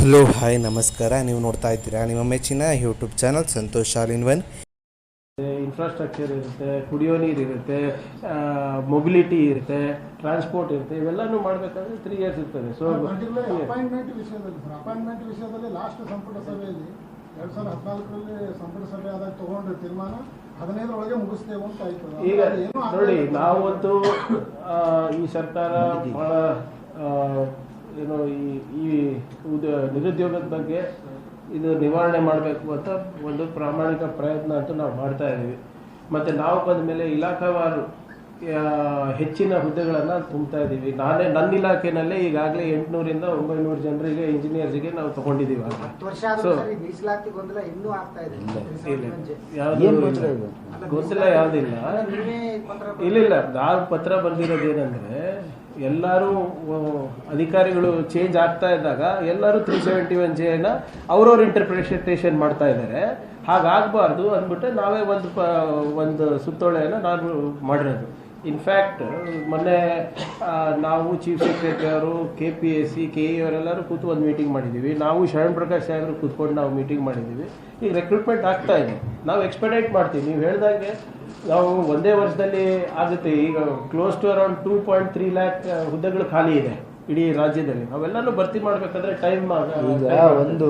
Hello hi ನಮಸ್ಕಾರ. ನೀವು ನೋಡ್ತಾ ಇದ್ದೀರಾ ನಿಮ್ಮ ಮೆಚ್ಚಿನ YouTube channel Santhosh all in one. Infrastructure ಇರುತ್ತೆ ಕುಡಿಯೋ ನೀರು ಇರುತ್ತೆ ಮೊಬಿಲಿಟಿ ಇರುತ್ತೆ ಟ್ರಾನ್ಸ್ಪೋರ್ಟ್ ಇರುತ್ತೆ ಇವೆಲ್ಲನೂ ಮಾಡಬೇಕಾದ್ರೆ ತ್ರೀ ಇಯರ್ಸ್ ಇರ್ತದೆ. ಸೊ ಅಪಾಯಿಂಟ್ಮೆಂಟ್ ವಿಷಯದಲ್ಲಿ ಅಪಾಯಿಂಟ್ಮೆಂಟ್ ವಿಷಯದಲ್ಲಿ ಲಾಸ್ಟ್ ಸಂಪುಟ ಸಭೆಯಲ್ಲಿ ಎರಡ್ ಸಾವಿರದ ಹದಿನಾಲ್ಕರಲ್ಲಿ ಸಂಪುಟ ಸಭೆ ಆದಾಗ ತಗೊಂಡ್ರೆ ತೀರ್ಮಾನ ಹದಿನೈದರೊಳಗೆ ಮುಗಿಸ್ತೇವೆ ಅಂತ ಆಯ್ತು. ಈಗ ನೋಡಿ ನಾವೊಂದು ನಾವಂತೂ ಈ ಸರ್ಕಾರ ಬಹಳ ನಿರುದ್ಯೋಗದ ಬಗ್ಗೆ ಇದು ನಿವಾರಣೆ ಮಾಡಬೇಕು ಅಂತ ಒಂದು ಪ್ರಾಮಾಣಿಕ ಪ್ರಯತ್ನ ಅಂತ ನಾವು ಮಾಡ್ತಾ ಇದ್ದೀವಿ. ಮತ್ತು ನಾವು ಬಂದ ಮೇಲೆ ಇಲಾಖಾವಾರು ಹೆಚ್ಚಿನ ಹುದ್ದೆಗಳನ್ನು ತುಂಬ್ತಾ ಇದ್ದೀವಿ. ನಾನೇ ನನ್ನ ಇಲಾಖೆನಲ್ಲೇ ಈಗಾಗಲೇ ಎಂಟುನೂರಿಂದ ಒಂಬೈನೂರು ಜನರಿಗೆ ಇಂಜಿನಿಯರ್ಸ್ಗೆ ನಾವು ತಗೊಂಡಿದ್ದೀವಿ ಗೊತ್ತಿಲ್ಲ ಗೊಂದಲ ಇಲ್ಲ ಯಾವುದಿಲ್ಲ ಅಲ್ಲ, ನೀವೇ ಪತ್ರ ಇಲ್ಲ ಇಲ್ಲ. ನಾವು ಪತ್ರ ಬಂದಿರೋದೇನೆಂದ್ರೆ ಎಲ್ಲರೂ ಅಧಿಕಾರಿಗಳು ಚೇಂಜ್ ಆಗ್ತಾ ಇದ್ದಾಗ ಎಲ್ಲರೂ ತ್ರೀ ಸೆವೆಂಟಿ ಒನ್ ಜೆನ ಅವ್ರವ್ರ ಇಂಟರ್ಪ್ರಿಟೇಷನ್ ಮಾಡ್ತಾ ಇದ್ದಾರೆ. ಹಾಗಾಗಬಾರ್ದು ಅಂದ್ಬಿಟ್ಟು ನಾವೇ ಒಂದು ಒಂದು ಸುತ್ತೋಳೆಯನ್ನು ನಾನು ಮಾಡಿರೋದು. ಇನ್ಫ್ಯಾಕ್ಟ್ ಮೊನ್ನೆ ನಾವು ಚೀಫ್ ಸೆಕ್ರೆಟರಿ ಅವರು K P S C K E ಕೂತು ಒಂದು ಮೀಟಿಂಗ್ ಮಾಡಿದ್ದೀವಿ. ನಾವು ಶರಣ್ ಪ್ರಕಾಶ್ ಸಾಹೇಬರು ಕೂತ್ಕೊಂಡು ನಾವು ಮೀಟಿಂಗ್ ಮಾಡಿದ್ದೀವಿ. ಈಗ ರೆಕ್ರೂಟ್ಮೆಂಟ್ ಆಗ್ತಾ ಇದೆ. ನಾವು ಎಕ್ಸ್ಪೆಡೈಟ್ ಮಾಡ್ತೀವಿ. ನೀವು ಹೇಳಿದಾಗೆ ನಾವು ಒಂದೇ ವರ್ಷದಲ್ಲಿ ಆಗುತ್ತೆ. ಈಗ close to around two point three lakh ಹುದ್ದೆಗಳು ಖಾಲಿ ಇದೆ. ಇಡೀ ರಾಜ್ಯದಲ್ಲಿ. ಅವೆಲ್ಲನೂ ಭರ್ತಿ ಮಾಡ್ಬೇಕಂದ್ರೆ ಟೈಮ್ ಒಂದು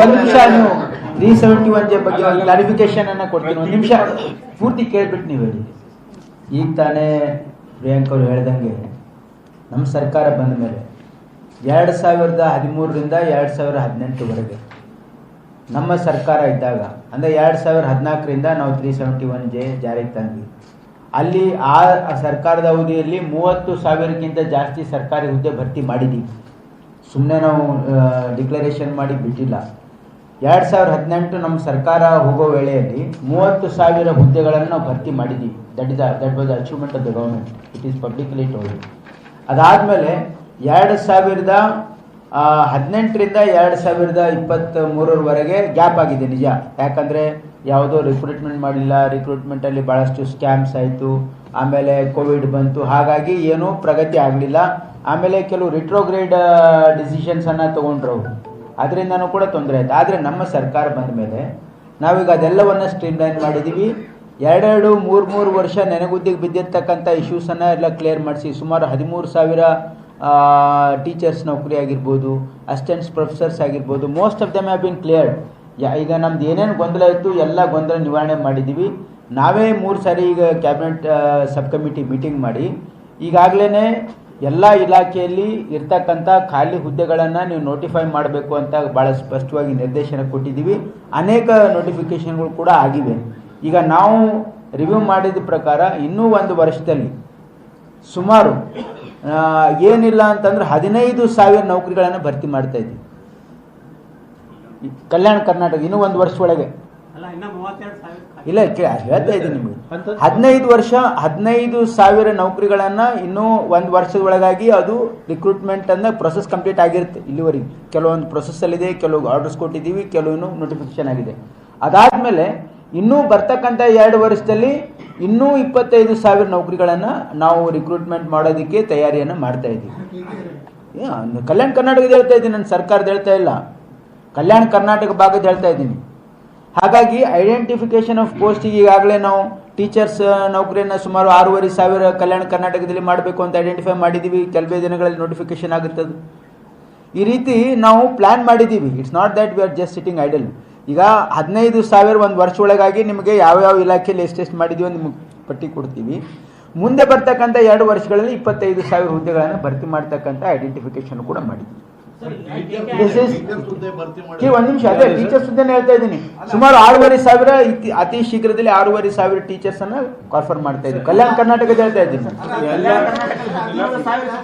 ಒಂದ್ ನಿಮಿಷ ತ್ರೀ ಸೆವೆಂಟಿ ಒನ್ ಜೆ ಬಗ್ಗೆ ಕ್ಲಾರಿಫಿಕೇಶನ್ ಅನ್ನ ಕೊಡ್ತೀನಿ. ಒಂದ್ ನಿಮಿಷ ಪೂರ್ತಿ ಕೇಳ್ಬಿಟ್ಟು ನೀವು ಹೇಳಿ. ಈಗ ತಾನೇ ಪ್ರಿಯಾಂಕ್ ಅವರು ಹೇಳ್ದಂಗೆ ನಮ್ಮ ಸರ್ಕಾರ ಬಂದ ಮೇಲೆ ಎರಡು ಸಾವಿರದ ಹದಿಮೂರರಿಂದ ಎರಡು ಸಾವಿರ ಹದಿನೆಂಟುವರೆಗೆ ನಮ್ಮ ಸರ್ಕಾರ ಇದ್ದಾಗ, ಅಂದರೆ ಎರಡು ಸಾವಿರ ಹದಿನಾಲ್ಕರಿಂದ ನಾವು ತ್ರೀ ಸೆವೆಂಟಿ ಒನ್ ಜೆ ಜಾರಿಗೆ ತಂದ್ವಿ. ಅಲ್ಲಿ ಆ ಸರ್ಕಾರದ ಅವಧಿಯಲ್ಲಿ ಮೂವತ್ತು ಸಾವಿರಕ್ಕಿಂತ ಜಾಸ್ತಿ ಸರ್ಕಾರಿ ಹುದ್ದೆ ಭರ್ತಿ ಮಾಡಿದ್ದೀವಿ ಸುಮ್ಮನೆ ನಾವು ಡಿಕ್ಲರೇಷನ್ ಮಾಡಿ ಬಿಟ್ಟಿಲ್ಲ. ಎರಡು ಸಾವಿರದ ಹದಿನೆಂಟು ನಮ್ಮ ಸರ್ಕಾರ ಹೋಗೋ ವೇಳೆಯಲ್ಲಿ ಮೂವತ್ತು ಸಾವಿರ ಹುದ್ದೆಗಳನ್ನು ನಾವು ಭರ್ತಿ ಮಾಡಿದ್ದೀವಿ that is that was achievement of the government it is publicly told ಅದಾದಮೇಲೆ ಎರಡು ಸಾವಿರದ ಹದಿನೆಂಟರಿಂದ ಎರಡು ಸಾವಿರದ ಇಪ್ಪತ್ತ್ ಮೂರರವರೆಗೆ ಗ್ಯಾಪ್ ಆಗಿದೆ ನಿಜ. ಯಾಕಂದರೆ ಯಾವುದೋ ರಿಕ್ರೂಟ್ಮೆಂಟ್ ಮಾಡಲಿಲ್ಲ ರಿಕ್ರೂಟ್ಮೆಂಟಲ್ಲಿ ಭಾಳಷ್ಟು ಸ್ಕ್ಯಾಮ್ಸ್ ಆಯಿತು, ಆಮೇಲೆ ಕೋವಿಡ್ ಬಂತು. ಹಾಗಾಗಿ ಏನೂ ಪ್ರಗತಿ ಆಗಲಿಲ್ಲ. ಆಮೇಲೆ ಕೆಲವು ರಿಟ್ರೋಗ್ರೇಡ್ ಡಿಸಿಷನ್ಸನ್ನು ತೊಗೊಂಡ್ರು ಅದರಿಂದನೂ ಕೂಡ ತೊಂದರೆ ಆಯಿತು. ಆದರೆ ನಮ್ಮ ಸರ್ಕಾರ ಬಂದ ಮೇಲೆ ನಾವೀಗ ಅದೆಲ್ಲವನ್ನು ಸ್ಟ್ರೀಮ್ಲೈನ್ ಮಾಡಿದ್ದೀವಿ ಎರಡೆರಡು ಮೂರು ಮೂರು ವರ್ಷ ನೆನೆಗುದ್ದಿಗೆ ಬಿದ್ದಿರ್ತಕ್ಕಂಥ ಇಶ್ಯೂಸನ್ನು ಎಲ್ಲ ಕ್ಲಿಯರ್ ಮಾಡಿಸಿ ಸುಮಾರು ಹದಿಮೂರು ಸಾವಿರ ಟೀಚರ್ಸ್ ನೌಕರಿ ಆಗಿರ್ಬೋದು ಅಸಿಸ್ಟೆಂಟ್ಸ್ ಪ್ರೊಫೆಸರ್ಸ್ ಆಗಿರ್ಬೋದು most of them have been cleared yeah, ಈಗ ನಮ್ದು ಏನೇನು ಗೊಂದಲ ಇತ್ತು, ಎಲ್ಲ ಗೊಂದಲ ನಿವಾರಣೆ ಮಾಡಿದ್ದೀವಿ ನಾವೇ ಮೂರು ಸಾರಿ ಈಗ ಕ್ಯಾಬಿನೆಟ್ ಸಬ್ ಕಮಿಟಿ ಮೀಟಿಂಗ್ ಮಾಡಿ ಈಗಾಗಲೇ ಎಲ್ಲ ಇಲಾಖೆಯಲ್ಲಿ ಇರ್ತಕ್ಕಂಥ ಖಾಲಿ ಹುದ್ದೆಗಳನ್ನು ನೀವು ನೋಟಿಫೈ ಮಾಡಬೇಕು ಅಂತ ಭಾಳ ಸ್ಪಷ್ಟವಾಗಿ ನಿರ್ದೇಶನ ಕೊಟ್ಟಿದ್ದೀವಿ ಅನೇಕ ನೋಟಿಫಿಕೇಷನ್ಗಳು ಕೂಡ ಆಗಿವೆ. ಈಗ ನಾವು ರಿವ್ಯೂ ಮಾಡಿದ ಪ್ರಕಾರ ಇನ್ನೂ ಒಂದು ವರ್ಷದಲ್ಲಿ ಸುಮಾರು ಏನಿಲ್ಲ ಅಂತಂದ್ರೆ ಹದಿನೈದು ಸಾವಿರ ನೌಕರಿಗಳನ್ನು ಭರ್ತಿ ಮಾಡ್ತಾ ಇದ್ದೀವಿ ಕಲ್ಯಾಣ ಕರ್ನಾಟಕ ಇನ್ನೂ ಒಂದು ವರ್ಷ ಒಳಗೆ. ಇಲ್ಲ ಹೇಳ್ತಾ ಇದ್ದೀನಿ ನಿಮಗೆ. ಹದಿನೈದು ವರ್ಷ ಹದಿನೈದು ಸಾವಿರ ನೌಕರಿಗಳನ್ನ ಇನ್ನೂ ಒಂದು ವರ್ಷದ ಒಳಗಾಗಿ ಅದು ರಿಕ್ರೂಟ್ಮೆಂಟ್ ಅನ್ನ ಪ್ರೊಸೆಸ್ ಕಂಪ್ಲೀಟ್ ಆಗಿರುತ್ತೆ ಇಲ್ಲಿವರೆಗೆ. ಕೆಲವೊಂದು ಪ್ರೊಸೆಸ್ ಅಲ್ಲಿದೆ ಕೆಲವು ಆರ್ಡರ್ಸ್ ಕೊಟ್ಟಿದ್ದೀವಿ ಕೆಲವು ನೋಟಿಫಿಕೇಶನ್ ಆಗಿದೆ. ಅದಾದ್ಮೇಲೆ ಇನ್ನೂ ಬರ್ತಕ್ಕಂಥ ಎರಡು ವರ್ಷದಲ್ಲಿ ಇನ್ನೂ ಇಪ್ಪತ್ತೈದು ಸಾವಿರ ನೌಕರಿಗಳನ್ನು ನಾವು ರಿಕ್ರೂಟ್ಮೆಂಟ್ ಮಾಡೋದಕ್ಕೆ ತಯಾರಿಯನ್ನು ಮಾಡ್ತಾ ಇದ್ದೀವಿ. ಕಲ್ಯಾಣ ಕರ್ನಾಟಕದ ಹೇಳ್ತಾ ಇದ್ದೀನಿ ನಾನು ಸರ್ಕಾರದ ಹೇಳ್ತಾ ಇಲ್ಲ. ಕಲ್ಯಾಣ ಕರ್ನಾಟಕ ಭಾಗದ ಹೇಳ್ತಾ ಇದ್ದೀನಿ. ಹಾಗಾಗಿ ಐಡೆಂಟಿಫಿಕೇಶನ್ ಆಫ್ ಪೋಸ್ಟಿಗೆ ಈಗಾಗಲೇ ನಾವು ಟೀಚರ್ಸ್ ನೌಕರಿಯನ್ನು ಸುಮಾರು ಆರೂವರೆ ಸಾವಿರ ಕಲ್ಯಾಣ ಕರ್ನಾಟಕದಲ್ಲಿ ಮಾಡಬೇಕು ಅಂತ ಐಡೆಂಟಿಫೈ ಮಾಡಿದ್ದೀವಿ. ಕೆಲವೇ ದಿನಗಳಲ್ಲಿ ನೋಟಿಫಿಕೇಶನ್ ಆಗುತ್ತದೆ. ಈ ರೀತಿ ನಾವು ಪ್ಲಾನ್ ಮಾಡಿದ್ದೀವಿ. It's not that we are just sitting idle ಈಗ ಹದಿನೈದು ಸಾವಿರ ಒಂದು ವರ್ಷ ಒಳಗಾಗಿ ನಿಮಗೆ ಯಾವ್ಯಾವ ಇಲಾಖೆಯಲ್ಲಿ ಎಷ್ಟೆಷ್ಟು ಮಾಡಿದೀವಿ ನಿಮಗೆ ಪಟ್ಟಿ ಕೊಡ್ತೀವಿ. ಮುಂದೆ ಬರ್ತಕ್ಕಂಥ ಎರಡು ವರ್ಷಗಳಲ್ಲಿ ಇಪ್ಪತ್ತೈದು ಸಾವಿರ ಹುದ್ದೆಗಳನ್ನು ಭರ್ತಿ ಮಾಡ್ತಕ್ಕಂಥ ಐಡೆಂಟಿಫಿಕೇಶನ್ ಕೂಡ ಕಿ ಒಂದ್ ನಿಮಿಷ ಅದೇ ಟೀಚರ್ಸ್ ಹುದ್ದೆನೇ ಹೇಳ್ತಾ ಇದ್ದೀನಿ. ಸುಮಾರು ಆರೂವರೆ ಸಾವಿರ ಇತಿ- ಅತಿ ಶೀಘ್ರದಲ್ಲಿ ಆರೂವರೆ ಸಾವಿರ ಟೀಚರ್ಸ್ ಅನ್ನ ಕಾನ್ಫರ್ಮ್ ಮಾಡ್ತಾ ಇದ್ದೀವಿ ಕಲ್ಯಾಣ ಕರ್ನಾಟಕದ ಹೇಳ್ತಾ ಇದ್ದೀನಿ.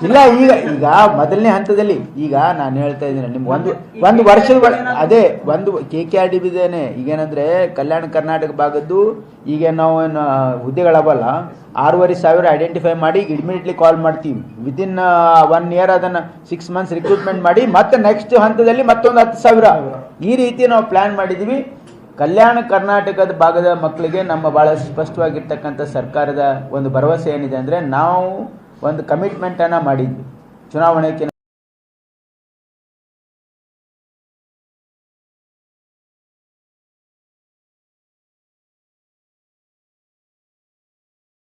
ಇಲ್ಲ ಈಗ ಈಗ ಮೊದಲನೇ ಹಂತದಲ್ಲಿ ಈಗ ನಾನು ಹೇಳ್ತಾ ಇದ್ದೀನಿ ನಿಮ್ಗೆ ಒಂದು ಒಂದು ವರ್ಷದ ಅದೇ ಒಂದು ಕೆ ಕೆ ಆರ್ ಡಿ ಬಿದ್ದೇನೆ. ಈಗೇನಂದ್ರೆ ಕಲ್ಯಾಣ ಕರ್ನಾಟಕ ಭಾಗದ್ದು ಈಗ ನಾವು ಏನು ಹುದ್ದೆಗಳವಲ್ಲ ಆರೂವರೆ ಸಾವಿರ ಐಡೆಂಟಿಫೈ ಮಾಡಿ ಇಮಿಡಿಯೇಟ್ಲಿ ಕಾಲ್ ಮಾಡ್ತೀವಿ. ವಿದಿನ್ ಒನ್ ಇಯರ್ ಅದನ್ನು ಸಿಕ್ಸ್ ಮಂತ್ಸ್ ರಿಕ್ರೂಟ್ಮೆಂಟ್ ಮಾಡಿ ಮತ್ತೆ ನೆಕ್ಸ್ಟ್ ಹಂತದಲ್ಲಿ ಮತ್ತೊಂದು ಹತ್ತು ಸಾವಿರ. ಈ ರೀತಿ ನಾವು ಪ್ಲ್ಯಾನ್ ಮಾಡಿದ್ದೀವಿ ಕಲ್ಯಾಣ ಕರ್ನಾಟಕದ ಭಾಗದ ಮಕ್ಕಳಿಗೆ ನಮ್ಮ ಭಾಳ ಸ್ಪಷ್ಟವಾಗಿರ್ತಕ್ಕಂಥ ಸರ್ಕಾರದ ಒಂದು ಭರವಸೆ ಏನಿದೆ ಅಂದರೆ ನಾವು ಒಂದು ಕಮಿಟ್ಮೆಂಟನ್ನು ಮಾಡಿದ್ವಿ. ಚುನಾವಣೆಗೆ